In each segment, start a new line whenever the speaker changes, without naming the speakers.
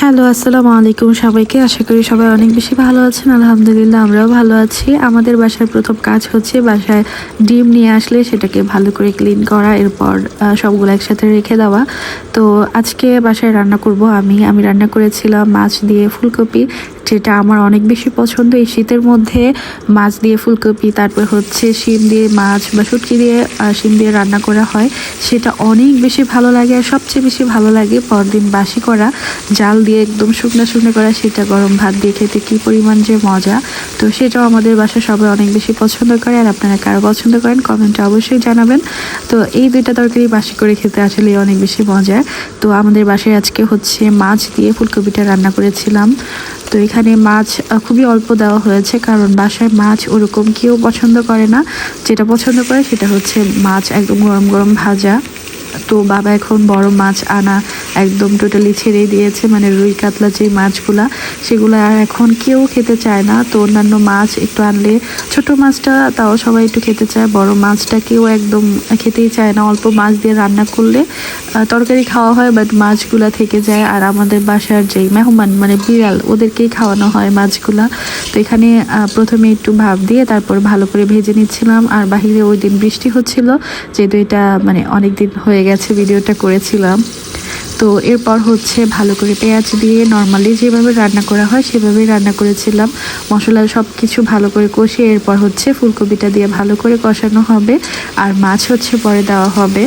Hello, আসসালামু আলাইকুম সবাইকে। আশা করি সবাই অনেক বেশি ভালো আছেন। আলহামদুলিল্লাহ, আমরাও ভালো আছি। আমাদের বাসার প্রথম কাজ হচ্ছে বাসায় ডিম নিয়ে আসলে সেটাকে ভালো করে ক্লিন করা, এরপর সবগুলো একসাথে রেখে দেওয়া। তো আজকে বাসায় রান্না করব আমি। আমি রান্না করেছিলাম মাছ দিয়ে ফুলকপি। যেটা আমার অনেক বেশি পছন্দ, এই শীতের মধ্যে মাছ দিয়ে ফুলকপি, তারপর হচ্ছে শিম দিয়ে মাছ বা শুটকি দিয়ে শিম দিয়ে রান্না করা হয়। সেটা অনেক বেশি ভালো লাগে আর সবচেয়ে বেশি ভালো লাগে পরদিন বাসি করা। জাল দিয়ে একদম শুকনো শুকনো করা, সেটা গরম ভাত দিয়ে খেতে কি পরিমাণ যে মজা। তো সেটাও আমাদের বাসায় সবাই অনেক বেশি পছন্দ করে আর আপনারা কারও পছন্দ করেন কমেন্টে অবশ্যই জানাবেন। তো এই দুইটা তরকারি বাসি করে খেতে আসলে অনেক বেশি মজা তো আমাদের বাসায় আজকে হচ্ছে মাছ দিয়ে ফুলকপিটা রান্না করেছিলাম। তো এখানে মাছ খুবই অল্প দেওয়া হয়েছে কারণ বাসায় মাছ ওরকম কেউ পছন্দ করে না। যেটা পছন্দ করে সেটা হচ্ছে মাছ একদম গরম গরম ভাজা। তো বাবা এখন বড় মাছ আনা একদম টোটালি ছেড়ে দিয়েছে মানে রুই কাতলা যে মাছগুলা, সেগুলো আর এখন কেউ খেতে চায় না। তো অন্যান্য মাছ একটু আনলে, ছোট মাছটা তাও সবাই একটু খেতে চায়, বড় মাছটা কেউ একদম খেতেই চায় না। অল্প মাছ দিয়ে রান্না করলে তরকারি খাওয়া হয় বাট মাছগুলা থেকে যায়। আর আমাদের বাসার যেই মেহমান মানে বিড়াল, ওদেরকেই খাওয়ানো হয় মাছগুলা। তো এখানে প্রথমে একটু ভাপ দিয়ে তারপর ভালো করে ভেজে নিচ্ছিলাম। আর বাহিরে ওই দিন বৃষ্টি হচ্ছিল, যেহেতু এটা মানে অনেক দিন হয়ে গেছে ভিডিওটা করেছিলাম। তো এরপর হচ্ছে ভালো করে পেঁয়াজ দিয়ে নর্মালি যেভাবে রান্না করা হয় সেভাবেই রান্না করেছিলাম। মশলা সব কিছু ভালো করে কষিয়ে এরপর হচ্ছে ফুলকপিটা দিয়ে ভালো করে কষানো হবে। আর মাছ হচ্ছে পরে দেওয়া হবে।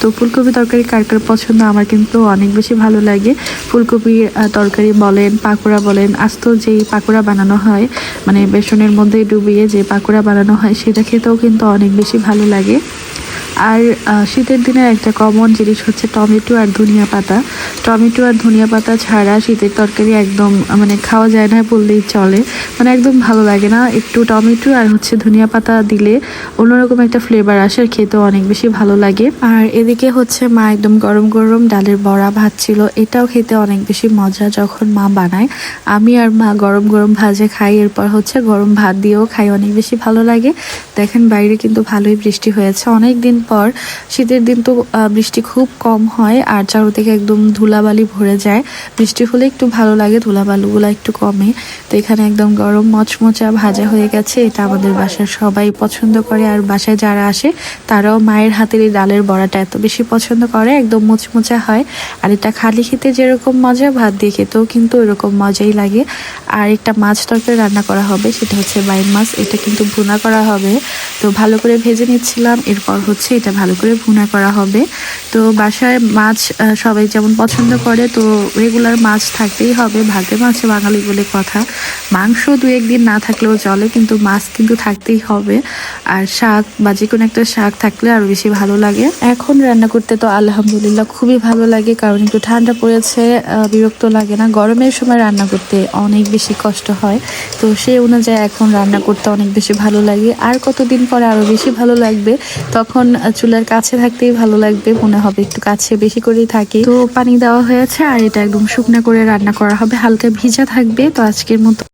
তো ফুলকপি তরকারি কার কার পছন্দ আমার কিন্তু অনেক বেশি ভালো লাগে। ফুলকপির আহ, তরকারি বলেন পাকোড়া বলেন আস্ত যেই পাকোড়া বানানো হয় মানে বেসনের মধ্যে ডুবিয়ে যে পাকোড়া বানানো হয় সেটা খেতেও কিন্তু অনেক বেশি ভালো লাগে। আর শীতের দিনের একটা কমন জিনিস হচ্ছে টমেটো আর ধনিয়া পাতা। টমেটো আর ধনিয়া পাতা ছাড়া শীতের তরকারি একদম মানে খাওয়া যায় না বললেই চলে। মানে একদম ভালো লাগে না। একটু টমেটো আর হচ্ছে ধনিয়া পাতা দিলে অন্যরকম একটা ফ্লেভার আসে আর খেতেও অনেক বেশি ভালো লাগে। আর এদিকে হচ্ছে মা একদম গরম গরম ডালের বড়া ভাত ছিল। এটাও খেতে অনেক বেশি মজা যখন মা বানায়। আমি আর মা গরম গরম ভাজে খাই। এরপর হচ্ছে গরম ভাত দিয়েও খাই। অনেক বেশি ভালো লাগে। দেখেন বাইরে কিন্তু ভালোই বৃষ্টি হয়েছে। অনেক দিন পর শীতের দিন তো বৃষ্টি খুব কম হয় আর চারদিকে একদম ধুলাবালি ভরে যায়। বৃষ্টি হলে একটু ভালো লাগে, ধুলাবালুগুলো একটু কমে। তো এখানে একদম গরম মচমচা ভাজা হয়ে গেছে, এটা আমাদের বাসার সবাই পছন্দ করে। আর বাসায় যারা আসে, তারাও মায়ের হাতের এই ডালের বড়াটা এত বেশি পছন্দ করে, একদম মুচমুচা হয়। আর এটা খালি খেতে যেরকম মজা, ভাত দিয়ে খেতেও কিন্তু এরকম মজাই লাগে। আর একটা মাছ তরকারি রান্না করা হবে, সেটা হচ্ছে বাইম মাছ, এটা কিন্তু ভুনা করা হবে। তো ভালো করে ভেজে নিচ্ছিলাম। এরপর হচ্ছে এটা ভালো করে ভুনা করা হবে। তো বাসায় মাছ সবাই যেমন পছন্দ করে, তো রেগুলার মাছ থাকতেই হবে। ভাগে মাছে বাঙালি বলে কথা। মাংস দু একদিন না থাকলেও চলে, কিন্তু মাছ কিন্তু থাকতেই হবে। আর শাক বা যে কোনো একটা শাক থাকলে আরও বেশি ভালো লাগে। এখন রান্না করতে তো আলহামদুলিল্লাহ খুবই ভালো লাগে, কারণ একটু ঠান্ডা পড়েছে বিরক্ত লাগে না। গরমের সময় রান্না করতে অনেক বেশি কষ্ট হয়। তো সেই অনুযায়ী এখন রান্না করতে অনেক বেশি ভালো লাগে। আর কতদিন পরে আরও বেশি ভালো লাগবে। তখন চুলার কাছে থাকতেই ভালো লাগবে, মনে হবে একটু কাছে বেশি করেই থাকি। তো পানি দেওয়া হয়েছে আর এটা একদম শুকনা করে রান্না করা হবে, হালকা ভিজা থাকবে। তো আজকের মতো